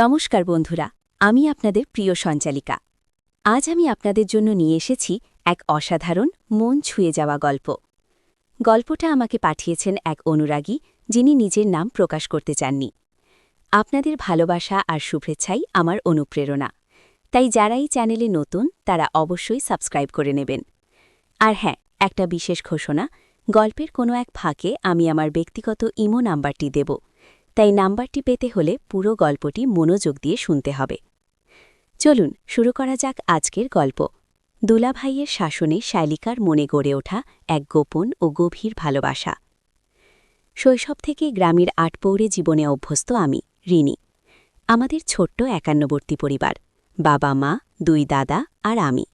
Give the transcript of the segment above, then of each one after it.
নমস্কার বন্ধুরা, আমি আপনাদের প্রিয় সঞ্চালিকা। আজ আমি আপনাদের জন্য নিয়ে এসেছি এক অসাধারণ মন ছুঁয়ে যাওয়া গল্প। গল্পটা আমাকে পাঠিয়েছেন এক অনুরাগী, যিনি নিজের নাম প্রকাশ করতে চাননি। আপনাদের ভালোবাসা আর শুভেচ্ছাই আমার অনুপ্রেরণা। তাই যারা এই চ্যানেলে নতুন, তারা অবশ্যই সাবস্ক্রাইব করে নেবেন। আর হ্যাঁ একটা বিশেষ ঘোষণা, গল্পের কোনো এক ফাঁকে আমি আমার ব্যক্তিগত ইমো নাম্বারটি দেব। তাই নাম্বারটি পেতে হলে পুরো গল্পটি মনোযোগ দিয়ে শুনতে হবে। চলুন, শুরু করা যাক আজকের গল্প। দুলাভাইয়ের শাসনে শালিকার মনে গড়ে ওঠা এক গোপন ও গভীর ভালোবাসা। শৈশব থেকে গ্রামের আটপৌরে জীবনে অভ্যস্ত আমি, রিনি। আমাদের ছোট্ট একান্নবর্তী পরিবার, বাবা মা, দুই দাদা আর আমি।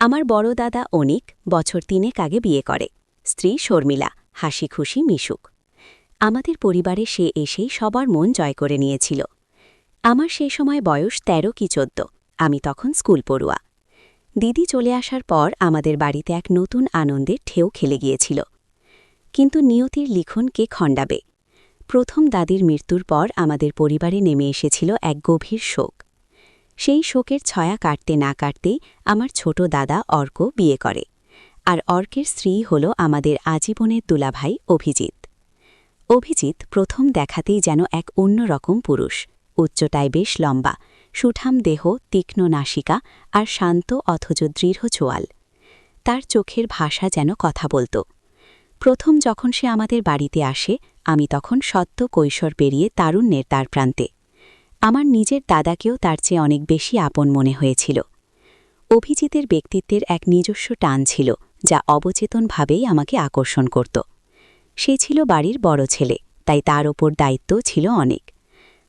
আমার বড় দাদা অনিক বছর তিনেক আগে বিয়ে করে, স্ত্রী শর্মিলা হাসি খুশি মিশুক। আমাদের পরিবারে সে এসেই সবার মন জয় করে নিয়েছিল। আমার সেই সময় বয়স ১৩ কি চোদ্দ। আমি তখন স্কুল পড়ুয়া। দিদি চলে আসার পর আমাদের বাড়িতে এক নতুন আনন্দের ঢেউ খেলে গিয়েছিল। কিন্তু নিয়তির লিখন কে খণ্ডাবে? প্রথম দাদির মৃত্যুর পর আমাদের পরিবারে নেমে এসেছিল এক গভীর শোক। সেই শোকের ছয়া কাটতে না কাটতেই আমার ছোট দাদা অর্ক বিয়ে করে। আর অর্কের স্ত্রী হল আমাদের আজীবনের দুলাভাই অভিজিৎ। অভিজিৎ প্রথম দেখাতেই যেন এক অন্যরকম পুরুষ। উচ্চটায় বেশ লম্বা, সুঠাম দেহ, তীক্ষ্ণ নাসিকা আর শান্ত অথচ দৃঢ় চোয়াল। তার চোখের ভাষা যেন কথা বলত। প্রথম যখন সে আমাদের বাড়িতে আসে, আমি তখন সত্য কৈশোর পেরিয়ে তারুণ্যের তার প্রান্তে। আমার নিজের দাদাকেও তার চেয়ে অনেক বেশি আপন মনে হয়েছিল। অভিজিতের ব্যক্তিত্বের এক নিজস্ব টান ছিল, যা অবচেতনভাবেই আমাকে আকর্ষণ করত। সে ছিল বাড়ির বড় ছেলে, তাই তার ওপর দায়িত্ব ছিল অনেক।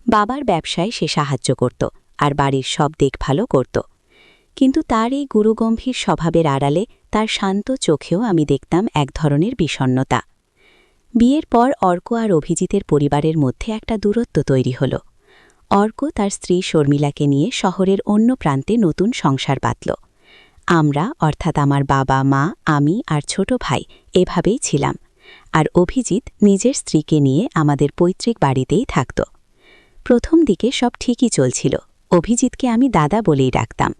বাবার ব্যবসায় সে সাহায্য করত আর বাড়ির সব দেখভালও করত। কিন্তু তার এই গুরুগম্ভীর স্বভাবের আড়ালে তার শান্ত চোখেও আমি দেখতাম এক ধরনের বিষণ্নতা বিয়ের পর অর্ক আর অভিজিতের পরিবারের মধ্যে একটা দূরত্ব তৈরি হল। অর্ক তার স্ত্রী শর্মিলাকে নিয়ে শহরের অন্য প্রান্তে নতুন সংসার পাতল। আমরা, অর্থাৎ আমার বাবা, মা, আমি আর ছোট ভাই এভাবেই ছিলাম। আর অভিজিৎ নিজের স্ত্রীকে নিয়ে আমাদের পৈতৃক বাড়িতেই থাকত। প্রথম দিকে সব ঠিকই চলছিল। অভিজিৎকে আমি দাদা বলেই ডাকতাম।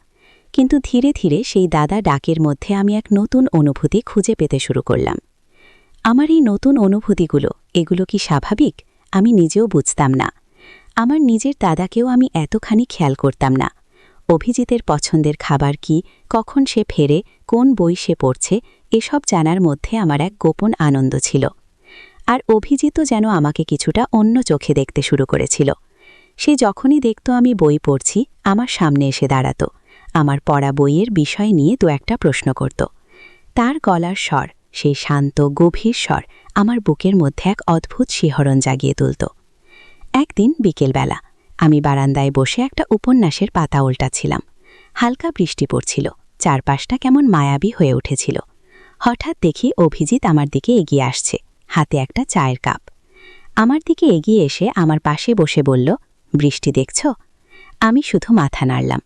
কিন্তু ধীরে ধীরে সেই দাদা ডাকের মধ্যে আমি এক নতুন অনুভূতি খুঁজে পেতে শুরু করলাম। আমার এই নতুন অনুভূতিগুলো, এগুলো কি স্বাভাবিক? আমি নিজেও বুঝতাম না। আমার নিজের দাদাকেও আমি এতখানি খেয়াল করতাম না। অভিজিতের পছন্দের খাবার কি, কখন সে ফেরে, কোন বই সে পড়ছে, এসব জানার মধ্যে আমার এক গোপন আনন্দ ছিল। আর অভিজিতও যেন আমাকে কিছুটা অন্য চোখে দেখতে শুরু করেছিল। সে যখনই দেখত আমি বই পড়ছি, আমার সামনে এসে দাঁড়াত। আমার পড়া বইয়ের বিষয় নিয়ে দু একটা প্রশ্ন করত। তার গলার স্বর সেই শান্ত, গভীর স্বর, আমার বুকের মধ্যে এক অদ্ভুত শিহরণ জাগিয়ে তুলত। একদিন বিকেলবেলা আমি বারান্দায় বসে একটা উপন্যাসের পাতা উল্টাচ্ছিলাম হালকা বৃষ্টি পড়ছিল। চারপাশটা কেমন মায়াবী হয়ে উঠেছিল। হঠাৎ দেখি অভিজিৎ আমার দিকে এগিয়ে আসছে, হাতে একটা চায়ের কাপ। আমার দিকে এগিয়ে এসে আমার পাশে বসে বলল, বৃষ্টি দেখছ? আমি শুধু মাথা নাড়লাম।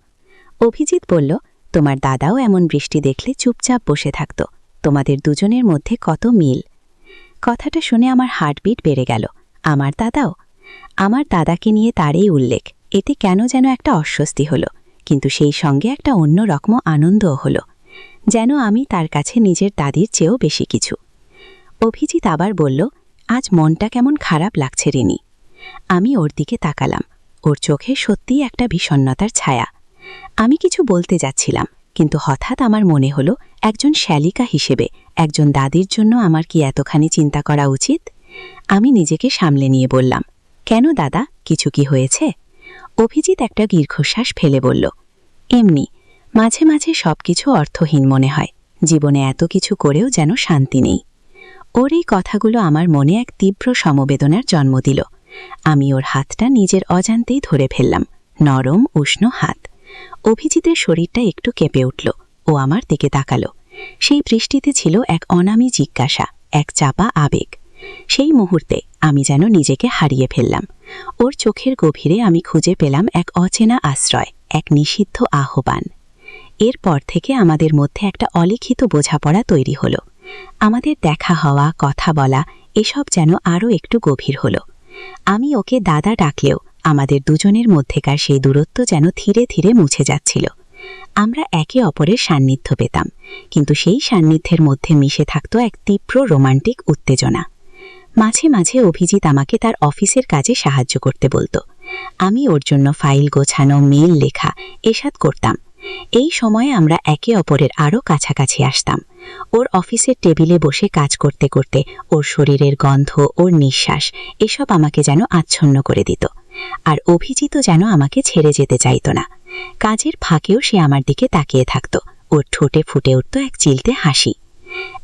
অভিজিৎ বলল, তোমার দাদাও এমন বৃষ্টি দেখলে চুপচাপ বসে থাকত। তোমাদের দুজনের মধ্যে কত মিল? কথাটা শুনে আমার হার্টবিট বেড়ে গেল। আমার দাদাও? আমার দাদাকে নিয়ে তারই উল্লেখ। এতে কেন যেন একটা অস্বস্তি হলো, কিন্তু সেই সঙ্গে একটা অন্য রকম আনন্দও হলো, যেন আমি তার কাছে নিজের দাদির চেয়েও বেশি কিছু। অভিজিৎ আবার বলল, আজ মনটা কেমন খারাপ লাগছে রিনি। আমি ওর দিকে তাকালাম। ওর চোখে সত্যিই একটা বিষণ্নতার ছায়া। আমি কিছু বলতে যাচ্ছিলাম, কিন্তু হঠাৎ আমার মনে হলো, একজন শ্যালিকা হিসেবে একজন দাদির জন্য আমার কি এতখানি চিন্তা করা উচিত? আমি নিজেকে সামলে নিয়ে বললাম কেন দাদা, কিছু কি হয়েছে? অভিজিৎ একটা দীর্ঘশ্বাস ফেলে বলল, এমনি, মাঝে মাঝে সব কিছু অর্থহীন মনে হয়। জীবনে এত কিছু করেও যেন শান্তি নেই। ওর এই কথাগুলো আমার মনে এক তীব্র সমবেদনার জন্ম দিল। আমি ওর হাতটা নিজের অজান্তেই ধরে ফেললাম, নরম, উষ্ণ হাত। অভিজিতের শরীরটা একটু কেঁপে উঠল, ও আমার দিকে তাকালো। সেই বৃষ্টিতে ছিল এক অনামি জিজ্ঞাসা, এক চাপা আবেগ। সেই মুহূর্তে আমি যেন নিজেকে হারিয়ে ফেললাম। ওর চোখের গভীরে আমি খুঁজে পেলাম এক অচেনা আশ্রয়, এক নিষিদ্ধ আহ্বান। এরপর থেকে আমাদের মধ্যে একটা অলিখিত বোঝাপড়া তৈরি হলো। আমাদের দেখা হওয়া, কথা বলা, এসব যেন আরও একটু গভীর হলো। আমি ওকে দাদা ডাকলেও আমাদের দুজনের মধ্যেকার সেই দূরত্ব যেন ধীরে ধীরে মুছে যাচ্ছিল। আমরা একে অপরের সান্নিধ্য পেতাম, কিন্তু সেই সান্নিধ্যের মধ্যে মিশে থাকত এক তীব্র রোমান্টিক উত্তেজনা। মাঝে মাঝে অভিজিৎ আমাকে তার অফিসের কাজে সাহায্য করতে বলতো। আমি ওর জন্য ফাইল গোছানো মেল লেখা, এসাদ করতাম। এই সময়ে আমরা একে অপরের আরও কাছাকাছি আসতাম। ওর অফিসের টেবিলে বসে কাজ করতে করতে ওর শরীরের গন্ধ, ওর নিঃশ্বাস, এসব আমাকে যেন আচ্ছন্ন করে দিত। আর অভিজিৎ যেন আমাকে ছেড়ে যেতে চাইত না। কাজের ফাঁকেও সে আমার দিকে তাকিয়ে থাকত। ওর ঠোঁটে ফুটে উঠত এক চিলতে হাসি।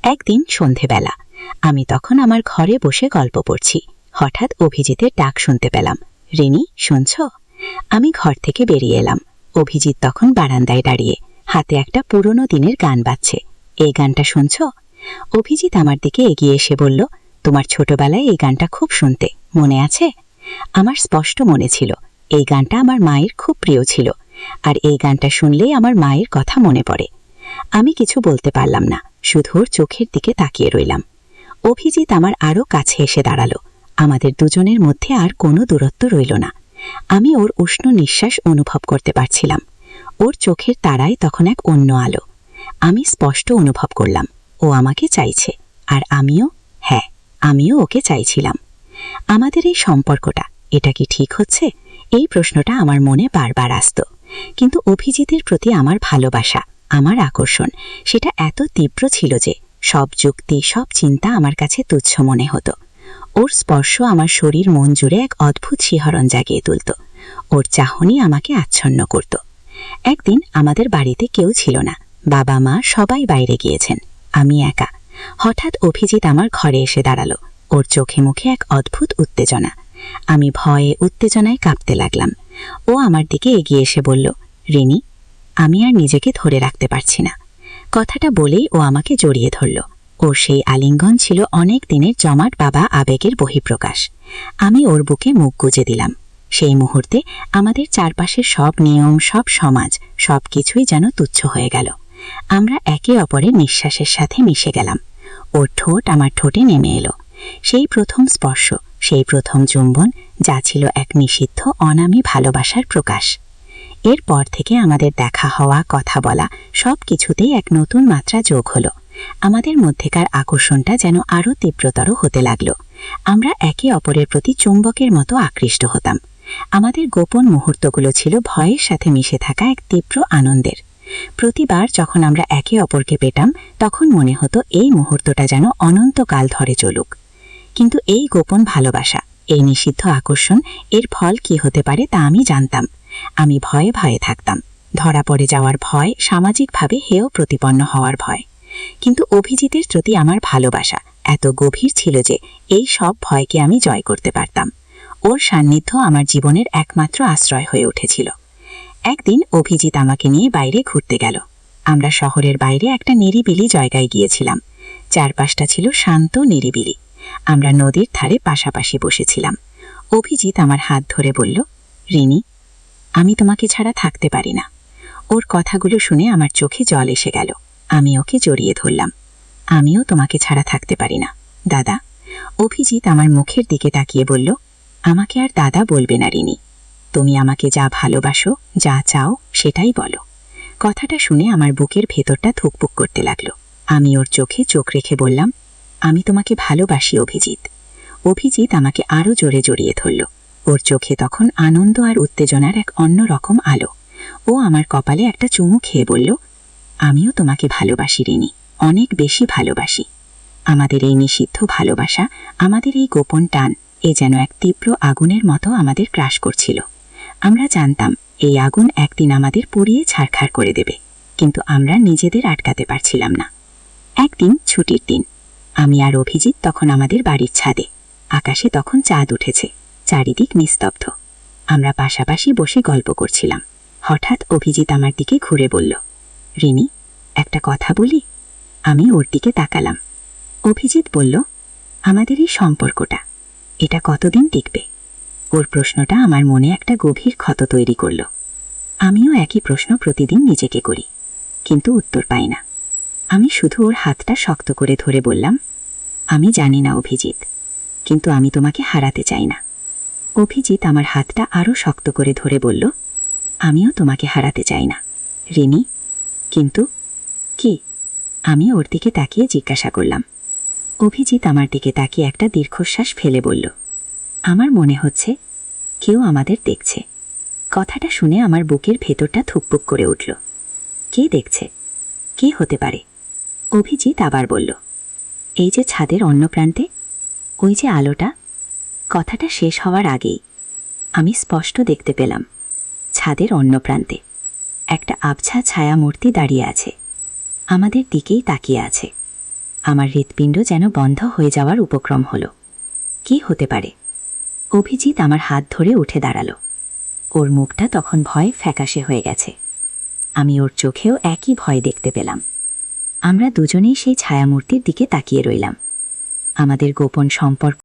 একদিন সন্ধেবেলা আমি তখন আমার ঘরে বসে গল্প পড়ছি। হঠাৎ অভিজিতের ডাক শুনতে পেলাম। রিনি, শুনছ? আমি ঘর থেকে বেরিয়ে এলাম। অভিজিৎ তখন বারান্দায় দাঁড়িয়ে হাতে একটা পুরনো দিনের গান বাজছে। এই গানটা শুনছ? অভিজিৎ আমার দিকে এগিয়ে এসে বলল, তোমার ছোটবেলায় এই গানটা খুব শুনতে। মনে আছে? আমার স্পষ্ট মনে ছিল, এই গানটা আমার মায়ের খুব প্রিয় ছিল, আর এই গানটা শুনলেই আমার মায়ের কথা মনে পড়ে। আমি কিছু বলতে পারলাম না, শুধু ওর চোখের দিকে তাকিয়ে রইলাম। অভিজিৎ আমার আরও কাছে এসে দাঁড়াল। আমাদের দুজনের মধ্যে আর কোনো দূরত্ব রইল না। আমি ওর উষ্ণ নিঃশ্বাস অনুভব করতে পারছিলাম। ওর চোখের তারায় তখন এক অন্য আলো। আমি স্পষ্ট অনুভব করলাম, ও আমাকে চাইছে, আর আমিও হ্যাঁ আমিও ওকে চাইছিলাম। আমাদের এই সম্পর্কটা, এটা কি ঠিক হচ্ছে? এই প্রশ্নটা আমার মনে বারবার আসত। কিন্তু অভিজিতের প্রতি আমার ভালোবাসা, আমার আকর্ষণ, সেটা এত তীব্র ছিল যে সব যুক্তি, সব চিন্তা আমার কাছে তুচ্ছ মনে হতো। ওর স্পর্শ আমার শরীর মন জুড়ে এক অদ্ভুত শিহরণ জাগিয়ে তুলত। ওর চাহনি আমাকে আচ্ছন্ন করত। একদিন আমাদের বাড়িতে কেউ ছিল না। বাবা, মা সবাই বাইরে গিয়েছেন। আমি একা। হঠাৎ অভিজিৎ আমার ঘরে এসে দাঁড়াল। ওর চোখে মুখে এক অদ্ভুত উত্তেজনা। আমি ভয়ে উত্তেজনায় কাঁপতে লাগলাম। ও আমার দিকে এগিয়ে এসে বলল, রিনি, আমি আর নিজেকে ধরে রাখতে পারছি না। কথাটা বলেই ও আমাকে জড়িয়ে ধরল। ওর সেই আলিঙ্গন ছিল অনেক দিনের জমাট বাবা আবেগের বহিঃপ্রকাশ। আমি ওর বুকে মুখ গুজে দিলাম। সেই মুহূর্তে আমাদের চারপাশের সব নিয়ম, সব সমাজ, সব কিছুই যেন তুচ্ছ হয়ে গেল। আমরা একে অপরের নিঃশ্বাসের সাথে মিশে গেলাম। ওর ঠোঁট আমার ঠোঁটে নেমে এলো। সেই প্রথম স্পর্শ, সেই প্রথম চুম্বন, যা ছিল এক নিষিদ্ধ, অনামি ভালোবাসার প্রকাশ। এরপর থেকে আমাদের দেখা হওয়া, কথা বলা সব কিছুতেই এক নতুন মাত্রা যোগ হলো। আমাদের মধ্যেকার আকর্ষণটা যেন আরও তীব্রতর হতে লাগল। আমরা একে অপরের প্রতি চুম্বকের মতো আকৃষ্ট হতাম। আমাদের গোপন মুহূর্তগুলো ছিল ভয়ের সাথে মিশে থাকা এক তীব্র আনন্দের। প্রতিবার যখন আমরা একে অপরকে পেতাম, তখন মনে হতো এই মুহূর্তটা যেন অনন্তকাল ধরে চলুক। কিন্তু এই গোপন ভালোবাসা, এই নিষিদ্ধ আকর্ষণ, এর ফল কি হতে পারে তা আমি জানতাম। আমি ভয়ে ভয়ে থাকতাম। ধরা পড়ে যাওয়ার ভয় সামাজিকভাবে হেয় প্রতিপন্ন হওয়ার ভয়। কিন্তু অভিজিতের প্রতি আমার ভালোবাসা এত গভীর ছিল যে এই সব ভয়কে আমি জয় করতে পারতাম। ওর সান্নিধ্য আমার জীবনের একমাত্র আশ্রয় হয়ে উঠেছিল। একদিন অভিজিৎ আমাকে নিয়ে বাইরে ঘুরতে গেল। আমরা শহরের বাইরে একটা নিরিবিলি জায়গায় গিয়েছিলাম। চারপাশটা ছিল শান্ত নিরিবিলি। আমরা নদীর ধারে পাশাপাশি বসেছিলাম। অভিজিৎ আমার হাত ধরে বলল, রিনি আমি তোমাকে ছাড়া থাকতে পারি না। ওর কথাগুলো শুনে আমার চোখে জল এসে গেল। আমি ওকে জড়িয়ে ধরলাম। আমিও তোমাকে ছাড়া থাকতে পারি না। দাদা, অভিজিৎ আমার মুখের দিকে তাকিয়ে বলল, আমাকে আর দাদা বলবে না রিনি তুমি আমাকে যা ভালোবাসো, যা চাও, সেটাই বলো। কথাটা শুনে আমার বুকের ভেতরটা ধুকপুক করতে লাগল। আমি ওর চোখে চোখ রেখে বললাম, আমি তোমাকে ভালোবাসি, অভিজিৎ। অভিজিৎ আমাকে আরও জোরে জড়িয়ে ধরল। ওর চোখে তখন আনন্দ আর উত্তেজনার এক অন্য রকম আলো। ও আমার কপালে একটা চুমু খেয়ে বলল, আমিও তোমাকে ভালোবাসি, রিনি। অনেক বেশি ভালোবাসি। আমাদের এই নিষিদ্ধ ভালোবাসা, আমাদের এই গোপন টান, এ যেন এক তীব্র আগুনের মতো আমাদের ক্রাশ করছিল। আমরা জানতাম, এই আগুন একদিন আমাদের পুড়িয়ে ছাড়খাড় করে দেবে, কিন্তু আমরা নিজেদের আটকাতে পারছিলাম না। একদিন, ছুটির দিন, আমি আর অভিজিৎ তখন আমাদের বাড়ির ছাদে, আকাশে তখন চাঁদ উঠেছে। চারিদিক নিস্তব্ধ। আমরা পাশাপাশি বসে গল্প করছিলাম। হঠাৎ অভিজিৎ আমার দিকে ঘুরে বলল, রিনি, একটা কথা বলি? আমি ওর দিকে তাকালাম। অভিজিৎ বলল, আমাদের এই সম্পর্কটা, এটা কতদিন টিকবে? ওর প্রশ্নটা আমার মনে একটা গভীর ক্ষত তৈরি করল। আমিও একই প্রশ্ন প্রতিদিন নিজেকে করি, কিন্তু উত্তর পাই না। আমি শুধু ওর হাতটা শক্ত করে ধরে বললাম, আমি জানি না অভিজিৎ, কিন্তু আমি তোমাকে হারাতে চাই না। অভিজিৎ আমার হাতটা আরও শক্ত করে ধরে বলল, আমিও তোমাকে হারাতে চাই না রিনি কিন্তু কি? আমি ওর দিকে তাকিয়ে জিজ্ঞাসা করলাম। অভিজিৎ আমার দিকে তাকিয়ে একটা দীর্ঘশ্বাস ফেলে বলল, আমার মনে হচ্ছে কেউ আমাদের দেখছে। কথাটা শুনে আমার বুকের ভেতরটা থুকপুক করে উঠল। কে দেখছে? কে হতে পারে? অভিজিৎ আবার বলল, এই যে ছাদের অন্য প্রান্তে ওই যে আলোটা কথাটা শেষ হওয়ার আগেই আমি স্পষ্ট দেখতে পেলাম ছাদের অন্য প্রান্তে একটা আবছা ছায়া মূর্তি দাঁড়িয়ে আছে। আমাদের দিকেই তাকিয়ে আছে। আমার হৃৎপিণ্ড যেন বন্ধ হয়ে যাওয়ার উপক্রম হলো। কি হতে পারে? অভিজিৎ আমার হাত ধরে উঠে দাঁড়াল। ওর মুখটা তখন ভয় ফ্যাকাশে হয়ে গেছে। আমি ওর চোখেও একই ভয় দেখতে পেলাম। আমরা দুজনেই সেই ছায়ামূর্তির দিকে তাকিয়ে রইলাম। আমাদের গোপন সম্পর্ক